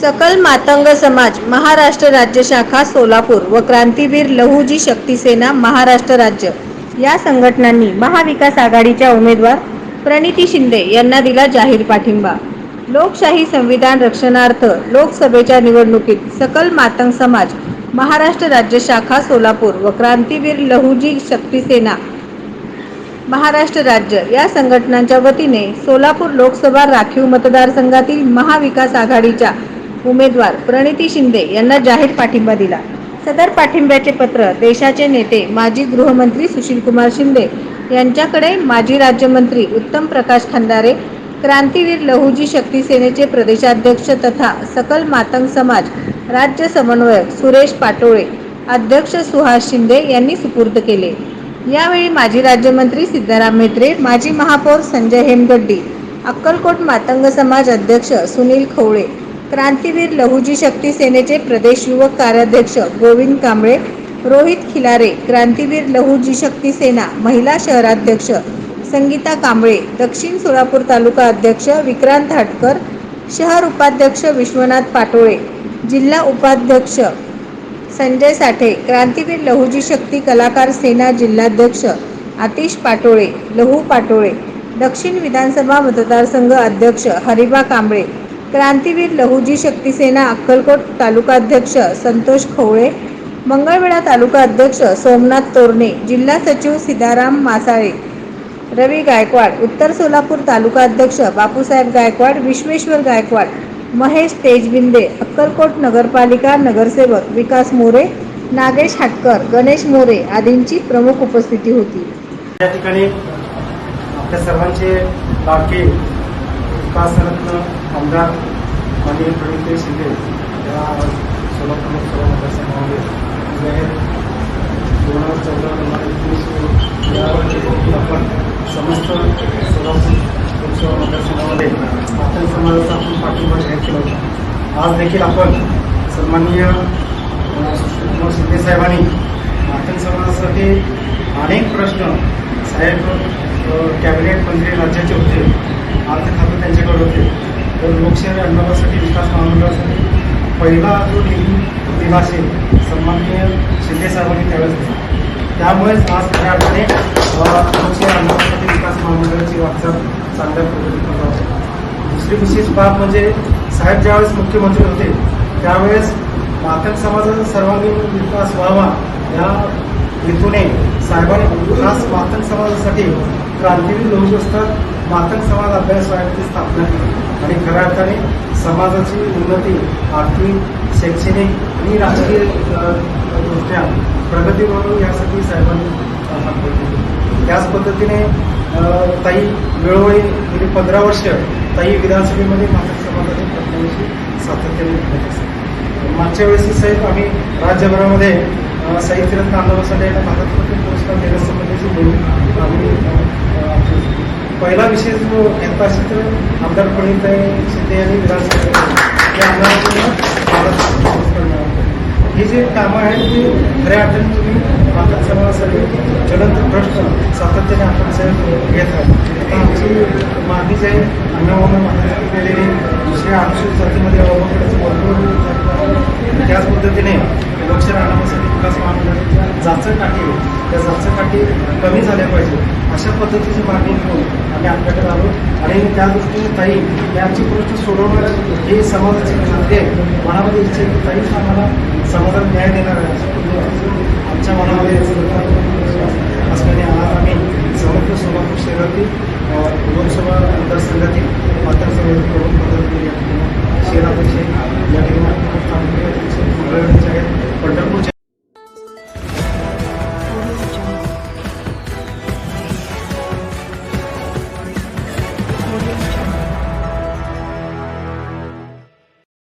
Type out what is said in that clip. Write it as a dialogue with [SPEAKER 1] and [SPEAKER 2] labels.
[SPEAKER 1] सकल मातंग समाज महाराष्ट्र राज्य शाखा सोलापूर व क्रांतीवीर लहुजी शक्ती सेना महाराष्ट्र राज्य या संघटनांनी महाविकास आघाडीच्या उमेदवार प्रणिती शिंदे यांना दिला जाहीर पाठिंबा. लोकशाही संविधान रक्षणार्थ लोकसभेच्या निवडणुकीत सकल मातंग समाज महाराष्ट्र राज्य शाखा सोलापूर व क्रांतीवीर लहुजी शक्ती सेना महाराष्ट्र राज्य या संघटनांच्या वतीने सोलापूर लोकसभा राखीव मतदारसंघातील महाविकास आघाडीच्या उमेदवार प्रणिती शिंदे यांना जाहीर पाठिंबा दिला. सदर पाठिंब्याचे पत्र देशाचे नेते माजी गृहमंत्री सुशीलकुमार शिंदे यांच्याकडे माजी राज्यमंत्री उत्तम प्रकाश खंदारे क्रांतीवीर लहुजी शक्ती सेनेचे प्रदेशाध्यक्ष तथा सकल मातंग समाज राज्य समन्वयक सुरेश पाटोळे अध्यक्ष सुहास शिंदे यांनी सुपूर्द केले. यावेळी माजी राज्यमंत्री सिद्धाराम म्हेत्रे माजी महापौर संजय हेमगड्डी अक्कलकोट मातंग समाज अध्यक्ष सुनील खवळे क्रांतीवीर लहुजी शक्ती सेनेचे प्रदेश युवक कार्याध्यक्ष गोविंद कांबळे रोहित खिलारे क्रांतीवीर लहुजी शक्ती सेना महिला शहराध्यक्ष संगीता कांबळे दक्षिण सोलापूर तालुका अध्यक्ष विक्रांत हाटकर शहर उपाध्यक्ष विश्वनाथ पाटोळे जिल्हा उपाध्यक्ष संजय साठे क्रांतीवीर लहुजी शक्ती कलाकार सेना जिल्हाध्यक्ष आतिश पाटोळे लहू पाटोळे दक्षिण विधानसभा मतदारसंघ अध्यक्ष हरिबा कांबळे क्रांतीवीर लहुजी शक्ती सेना अक्कलकोट तालुकाध्यक्ष संतोष खवळे मंगळवेढा तालुका अध्यक्ष सोमनाथ तोरणे जिल्हा सचिव सीताराम मासाळे रवी गायकवाड उत्तर सोलापूर तालुका अध्यक्ष बापूसाहेब गायकवाड विश्वेश्वर गायकवाड महेश तेजबिंदे अक्कलकोट नगरपालिका नगरसेवक विकास मोरे नागेश हाटकर गणेश मोरे आदींची प्रमुख उपस्थिती होती.
[SPEAKER 2] या ठिकाणी आपल्या सर्वांचे लाडके विकासरत्न आमदार माननीय प्रणित शिंदे या सोलापूर लोकसभा मतदारसंघामध्ये जाहीर दोन हजार चौदा दोन हजार एकवीस या आपण समस्त सोलापूर लोकसभा मतदारसंघामध्ये मातंग समाजाचा आपण पाठिंबा जाहीर केला होता. आज देखील आपण सन्माननीय अ, सुशीलकुमार शिंदे साहेबांनी मातंग समाजासाठी अनेक प्रश्न साहेब कॅबिनेट मंत्री राज्याचे होते. अर्थ खातं त्यांच्या लोकशाही आंदोलनासाठी विकास महामंडळासाठी पहिला जो निधी दिला असेल सन्माननीय शिंदे साहेबांनी त्यावेळेस दिला. त्यामुळेच आज खऱ्या अर्थाने लोकशाही आंदोलनासाठी विकास महामंडळाची वाटचाल चांगल्या पद्धतीने होते दुसरी विशेष बाब म्हणजे साहेब ज्यावेळेस मुख्यमंत्री होते त्यावेळेस मातंग समाजाचा सर्वांगीण विकास व्हावा या हेतूने साहेबांनी खास मातंग समाजासाठी क्रांतीवीर लोक असतात मातंग समाज अभ्यास समिती स्थापना केली. आणि खऱ्या अर्थाने समाजाची उन्नती आर्थिक शैक्षणिक आणि राजकीय दृष्ट्या प्रगती म्हणून यासाठी साहेबांनी अ, त्याच पद्धतीने ताई वेळोवेळी गेली म्हणजे पंधरा वर्ष ताई विधानसभेमध्ये मातंग समाजाच्या प्रश्नांशी सातत्याने बोलत असतात मागच्या वेळेस साहेब आम्ही राज्यभरामध्ये साहित्यरत्न आंदोलनासाठी यांना भारतरत्न पुरस्कार देण्यासंबंधीची बोलून आम्ही पहिला विषय जो घेतला असेल तर आमदार प्रणित शिंदे यांनी विधानसभेत हे जे कामं आहेत ते खऱ्या अर्थाने तुम्ही आपण समाजासाठी ज्वलंत प्रश्न सातत्याने आपण साहेब घेत आहात. आमची मागणी जे आहे अन्नवानं मातृ केलेली दुसऱ्या अनुसूचित जातीमध्ये अवघड भरपूर त्याच पद्धतीने लक्ष राहण्यासाठी विकास महामंडळाच्या जाचक काठी त्या जाचक काठी कमी झाल्या पाहिजे. अशा पद्धतीची मागणी घेऊन आम्ही आपल्याकडे आलो. आणि त्या दृष्टीने ताई यांची प्रश्न सोडवणार हे समाजाचे नाते मनामध्ये इच्छा की ताईच आम्हाला समाजाला न्याय देणार आहे